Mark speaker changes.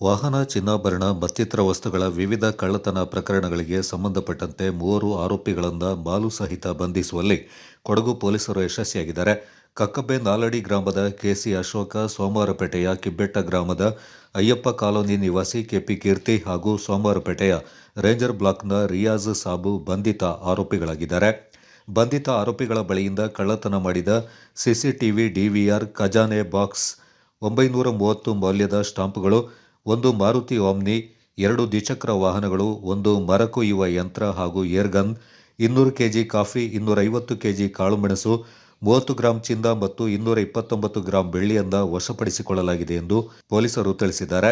Speaker 1: ವಾಹನ, ಚಿನ್ನಾಭರಣ, ಮತ್ತಿತರ ವಸ್ತುಗಳ ವಿವಿಧ ಕಳ್ಳತನ ಪ್ರಕರಣಗಳಿಗೆ ಸಂಬಂಧಪಟ್ಟಂತೆ ಮೂವರು ಆರೋಪಿಗಳನ್ನು ಬಾಲು ಸಹಿತ ಬಂಧಿಸುವಲ್ಲಿ ಕೊಡಗು ಪೊಲೀಸರು ಯಶಸ್ವಿಯಾಗಿದ್ದಾರೆ. ಕಕ್ಕಬ್ಬೆ ನಾಲಡಿ ಗ್ರಾಮದ ಕೆಸಿ ಅಶೋಕ, ಸೋಮವಾರಪೇಟೆಯ ಕಿಬ್ಬೆಟ್ಟ ಗ್ರಾಮದ ಅಯ್ಯಪ್ಪ ಕಾಲೋನಿ ನಿವಾಸಿ ಕೆಪಿ ಕೀರ್ತಿ ಹಾಗೂ ಸೋಮವಾರಪೇಟೆಯ ರೇಂಜರ್ ಬ್ಲಾಕ್ನ ರಿಯಾಜ್ ಸಾಬು ಬಂಧಿತ ಆರೋಪಿಗಳಾಗಿದ್ದಾರೆ. ಬಂಧಿತ ಆರೋಪಿಗಳ ಬಳಿಯಿಂದ ಕಳ್ಳತನ ಮಾಡಿದ ಸಿಸಿಟಿವಿ ಡಿವಿಆರ್ ಖಜಾನೆ ಬಾಕ್ಸ್ ಒಂಬೈನೂರ ಮೂವತ್ತು ಮೌಲ್ಯದ ಸ್ಟಾಂಪ್ಗಳು ಒಂದು ಮಾರುತಿ ಓಮ್ನಿ, ಎರಡು ದ್ವಿಚಕ್ರ ವಾಹನಗಳು, ಒಂದು ಮರ ಕೊಯ್ಯುವ ಯಂತ್ರ ಹಾಗೂ ಏರ್ಗನ್ ಇನ್ನೂರು ಕೆಜಿ ಕಾಫಿ, ಇನ್ನೂರೈವತ್ತು ಕೆಜಿ ಕಾಳುಮೆಣಸು, ಮೂವತ್ತು ಗ್ರಾಂ ಚಿಂದ ಮತ್ತು ಇನ್ನೂರ ಇಪ್ಪತ್ತೊಂಬತ್ತು ಗ್ರಾಂ ಬೆಳ್ಳಿಯನ್ನ ವಶಪಡಿಸಿಕೊಳ್ಳಲಾಗಿದೆ ಎಂದು ಪೊಲೀಸರು ತಿಳಿಸಿದ್ದಾರೆ.